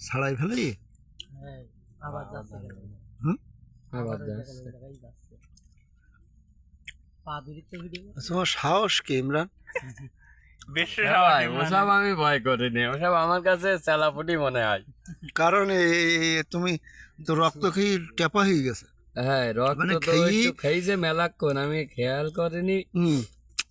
ছাড়াই ফেলি? আবার যাচ্ছে হুম? আবার যাচ্ছে পা দুরিতে ভিডিও তোমার সাহস কি ইমরান ওসব আমি ভয় করিনি ওসব আমার কাছে চালাপুটি মনে হয়। কারণ তুমি তো রক্ত খেয়ে টেপা হয়ে গেছে। হ্যাঁ রক্ত মানে তো খেয়েই- মেলাক্ষণ আমি খেয়াল করিনি।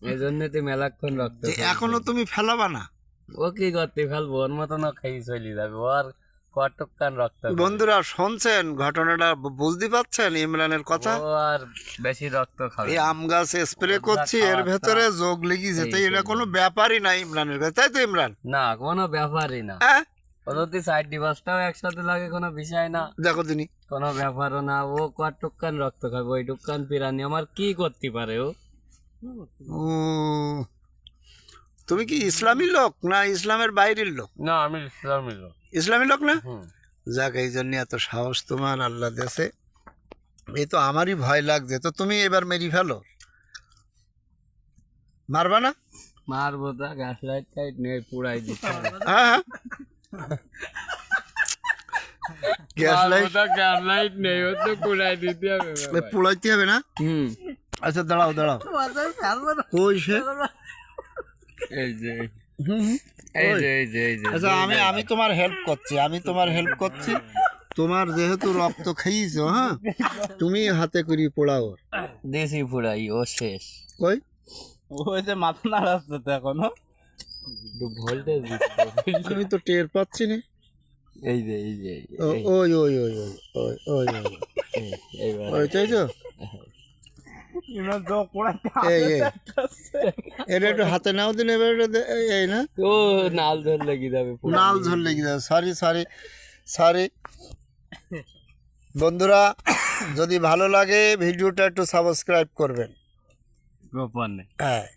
এই জন্য তো মেলাক্ষণ রক্ত যে এখনও তুমি ফেলাবা না। ও কি করতে ফেলব ওর মতন খেয়ে চলে যাবে ও আর কটকান রক্ত বন্ধুরা শুনছেন? ঘটনাটা বুঝতে পারছেন ইমরানের কথা? ও আর বেশি রক্ত খাবে এই আম গাছ স্প্রে করছি এর ভেতরে যোগ লেগে যেতে এটা কোনো ব্যাপারই না ইমরানের কাছে তাই তো ইমরান? না কোনো ব্যাপারই না। হ্যাঁ? ও যদি সাইড ডিভার্সটাও একসাথে লাগে কোনো বিষয় না। দেখো তিনি। কোনো ব্যাপারও না ও কটকান রক্ত খাবে ওই টুকান পিরানি আমার কি করতে পারে ও? ও, তুমি কি ইসলামী লোক না ইসলামের বাইরের লোক? না আমি ইসলামী লোক। ইসলামী লোক না? যাক এই জন্য এত সাহস তোমার আল্লাহ দেশে এই তো আমারই ভয় লাগছে। তো তুমি এবার মেরি ফেলো। মারবা না? মারবো তা গাছ লাইট টাইট নিয়ে পুড়াই দিচ্ছে। হ্যাঁ গ্যাস লাইট গ্যাস লাইট নেই ও তো পুড়াই দিতে হবে পোড়াইতে হবে না? হুম। আচ্ছা দাঁড়াও দাঁড়াও। কই সে? এই যে। এই যে এই যে এই যে আচ্ছা আমি আমি তোমার হেল্প করছি আমি তোমার হেল্প করছি। তোমার যেহেতু রক্ত খেয়েছো হ্যাঁ? তুমি হাতে করি পোড়াও। দেশি পুড়াই ও শেষ। কই? ওই যে মাথা নাড়াচ্ছে তো এখনও। ভোল্টেজ তুমি তো টের পাচ্ছি না। এই যে এই যে এই ও- ওই ওই ওই ওই ওই ওই ওই। এই এই। এটা একটু হাতে নাও দিন এবার এই- না। ও নাল ধরলে লেগে যাবে নাল নাল লেগে কি সরি সরি সরি বন্ধুরা যদি ভালো লাগে ভিডিওটা একটু সাবস্ক্রাইব করবেন। গোপনে। হ্যাঁ।